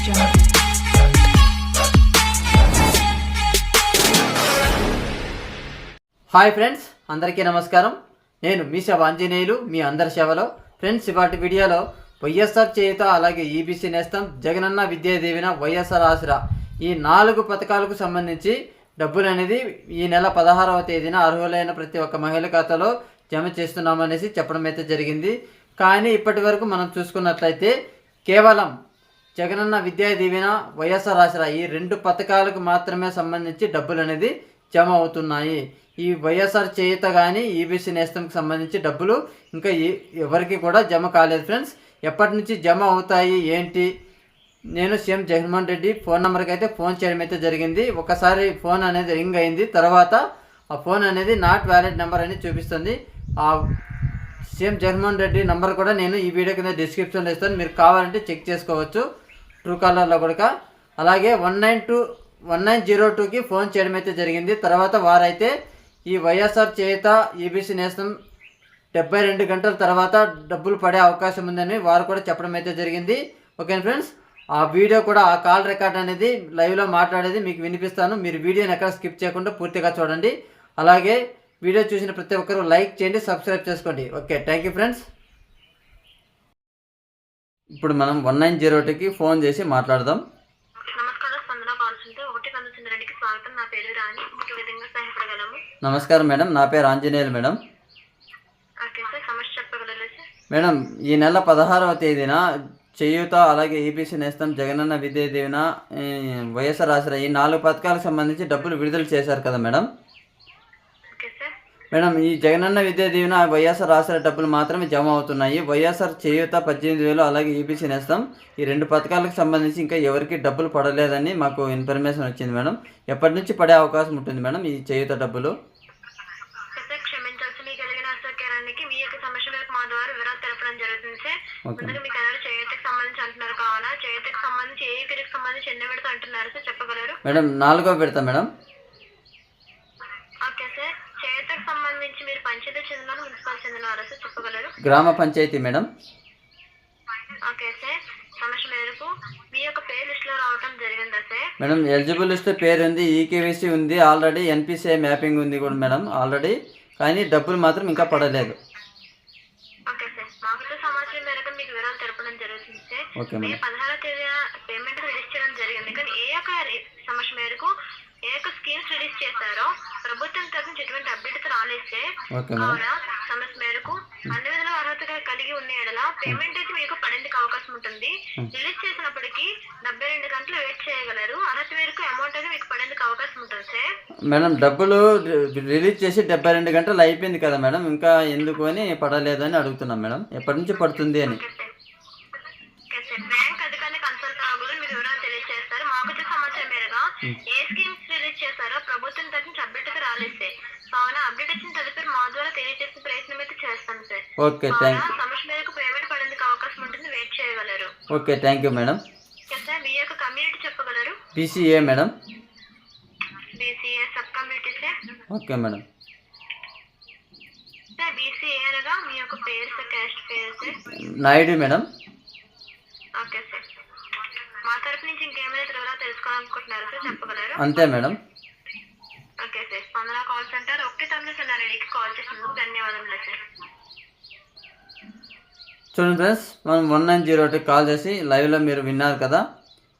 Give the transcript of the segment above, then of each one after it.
Hi friends అందరికీ నమస్కారం. నేను మీ సేవ ఆంజనేయులు మీ అందరి సేవలో ఫ్రెండ్స్ ఇవాటి వీడియోలో వైఎస్ఆర్ చేయుత అలాగే ఈబీసీ నేస్తం జగనన్న విద్యా దీవెన వైఎస్ఆర్ ఆసరా. ఈ నాలుగు పథకాలకు సంబంధించి డబ్బులు అనేది ఈ నెల పదహారవ తేదీన అర్హులైన ప్రతి ఒక్క మహిళ ఖాతాలో జమ చేస్తున్నామనేసి చెప్పడం అయితే జరిగింది. కానీ ఇప్పటి వరకు మనం చూసుకున్నట్లయితే కేవలం జగనన్న విద్యా దీవెన వైఎస్ఆర్ ఆసరా ఈ రెండు పథకాలకు మాత్రమే సంబంధించి డబ్బులు అనేది జమ అవుతున్నాయి ఈ వైఎస్ఆర్ చేయుత కానీ ఈబీసీ నేస్తంకి సంబంధించి డబ్బులు ఇంకా ఎవరికి కూడా జమ కాలేదు ఫ్రెండ్స్. ఎప్పటి నుంచి జమ అవుతాయి ఏంటి? నేను సీఎం జగన్మోహన్ రెడ్డి ఫోన్ నెంబర్కి అయితే ఫోన్ చేయడం అయితే జరిగింది. ఒకసారి ఫోన్ అనేది రింగ్ అయింది. తర్వాత ఆ ఫోన్ అనేది నాట్ వ్యాలిడ్ నెంబర్ అని చూపిస్తుంది. ఆ సీఎం జగన్మోహన్ రెడ్డి నెంబర్ కూడా నేను ఈ వీడియో కింద డిస్క్రిప్షన్లో ఇస్తాను. మీరు కావాలంటే చెక్ చేసుకోవచ్చు. ట్రూ కాలర్లో కూడా అలాగే one nine two one nine zero టూకి ఫోన్ చేయడం అయితే జరిగింది. తర్వాత వారైతే ఈ వైఎస్ఆర్ చేత ఈబీసీ నేస్తం డెబ్బై రెండు గంటల తర్వాత డబ్బులు పడే అవకాశం ఉందని వారు కూడా చెప్పడం అయితే జరిగింది. ఓకే ఫ్రెండ్స్ ఆ వీడియో కూడా ఆ కాల్ రికార్డ్ అనేది లైవ్లో మాట్లాడేది మీకు వినిపిస్తాను. మీరు వీడియోని ఎక్కడ స్కిప్ చేయకుండా పూర్తిగా చూడండి. అలాగే వీడియో చూసిన ప్రతి ఒక్కరూ లైక్ చేయండి సబ్స్క్రైబ్ చేసుకోండి. Okay thank you friends. ఇప్పుడు మనం వన్ నైన్ జీరో టూకి ఫోన్ చేసి మాట్లాడదాం. నమస్కారం మేడం. నా పేరు ఆంజనేయులు మేడం. మేడం ఈ నెల పదహారవ తేదీన చేయూత అలాగే ఈబీసీ నేస్తం జగనన్న విద్యా దీవెన వైఎస్ఆర్ ఆసరా ఈ నాలుగు పథకాలకు సంబంధించి డబ్బులు విడుదల చేశారు కదా మేడం. మేడం ఈ జగనన్న విద్యా దీవెన వైఎస్ఆర్ ఆసరా డబ్బులు మాత్రమే జమ అవుతున్నాయి. వైఎస్ఆర్ చేయూత పద్దెనిమిది వేలు అలాగే ఈబీసీ నేస్తం. ఈ రెండు పథకాలకు సంబంధించి ఇంకా ఎవరికి డబ్బులు పడలేదని మాకు ఇన్ఫర్మేషన్ వచ్చింది మేడం. ఎప్పటి నుంచి పడే అవకాశం ఉంటుంది మేడం ఈ చేయూత డబ్బులు? ఓకే. సార్? క్షమించాల్సి మీకు కలిగిన అసౌకర్యానికి మీ యొక్క సమస్య మేరకు మా ద్వారా వివరాలు తెలపడం జరుగుతుంది సార్ ఓకే ముందుగా మీకు ఎవరు చేతికి సంబంధించి అంటున్నారు కావాలా చేతికి సంబంధించి ఏ పీరియడ్కి సంబంధించి ఎన్ని విడత అంటున్నారు సార్ చెప్పగలరు మేడం నాలుగో పెడతా మేడం ఓకే సార్ చేతికి సంబంధించి మీరు పంచాయతీ చెప్పగలరు? గ్రామ పంచాయతీ మేడం. Okay sir. సమస్య మేరకు మీ యొక్క పేరు లిస్టులో రావడం జరిగిందా సార్? మేడం ఎలిజిబుల్ లిస్ట్ పేరు ఉంది ఈకేవీసీ ఉంది ఆల్రెడీ ఎన్పిసిఐ మ్యాపింగ్ ఉంది కూడా మేడం ఆల్రెడీ. కానీ డబ్బులు మాత్రం ఇంకా పడలేదు. Okay sir. మాకు సమాచారం మేరకు మీకు వివరాలు తెలపడం జరుగుతుంది సార్. ఓకే మే మేడం. పదహారవ తేదీన పేమెంట్ రిలీజ్ చేయడం జరిగింది. కానీ ఏ యొక్క సమస్య మేరకు ఏ యొక్క స్కీమ్స్ రిలీజ్ చేశారో ప్రభుత్వం తరఫు నుంచి ఎటువంటి అప్డేట్ రాలేదు సార్. Okay madam. కావున పేమెంట్ అయితే మీకు పడేందుకు అవకాశం ఉంటుంది. రిలీజ్ చేసినప్పటికీ డెబ్బై రెండు గంటలు వెయిట్ చేయగలరు. అర్హత మేరకు అమౌంట్ అయితే మీకు పడేందుకు అవకాశం ఉంటుంది సార్. మేడం డబ్బులు రిలీజ్ చేసి డెబ్బై రెండు గంటలు అయిపోయింది కదా మేడం. ఇంకా ఎందుకు అని పడలేదు అని అడుగుతున్నాం మేడం. ఎప్పటి నుంచి పడుతుంది అని. బ్యాంక్ అధికారిని కన్సల్ట్ అవ్వగలరు మీరు వివరాలు తెలియజేస్తారు. మాకు సమాచారం మేరగా ఏ స్కీమ్స్ రిలీజ్ చేశారో ప్రభుత్వం తరఫు నుంచి అప్డేట్ అయితే రాలేదు సార్. కావున అప్డేట్ వచ్చిన తదుపరి మా ద్వారా తెలియజేసే ప్రయత్నం అయితే చేస్తాం సార్. ఓకే థ్యాంక్ కావున సమస్య మేరకు పేమెంట్ పడేందుకు అవకాశం ఉంటుంది వెయిట్ చేయగలరు okay thank you madam madam BCA sir okay madam Naidu madam అంతే madam okay sir Spandana call centre ఒకటి తొమ్మిది సున్నా రెండుకి కాల్ చేసినందుకు ధన్యవాదములు సార్ చూడండి ఫ్రెండ్స్ మనం వన్ నైన్ జీరో కాల్ చేసి లైవ్లో మీరు విన్నారు కదా.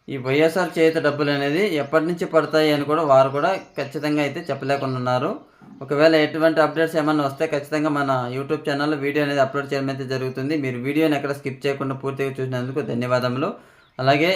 ఈ వైఎస్ఆర్ చేత డబ్బులు అనేది ఎప్పటి నుంచి పడతాయి అని కూడా వారు కూడా ఖచ్చితంగా అయితే చెప్పలేకుండా ఉన్నారు. ఒకవేళ ఎటువంటి అప్డేట్స్ ఏమైనా వస్తే ఖచ్చితంగా మన యూట్యూబ్ ఛానల్లో వీడియో అనేది అప్లోడ్ చేయడం అయితే జరుగుతుంది. మీరు వీడియోని ఎక్కడ స్కిప్ చేయకుండా పూర్తిగా చూసినందుకు ధన్యవాదములు. అలాగే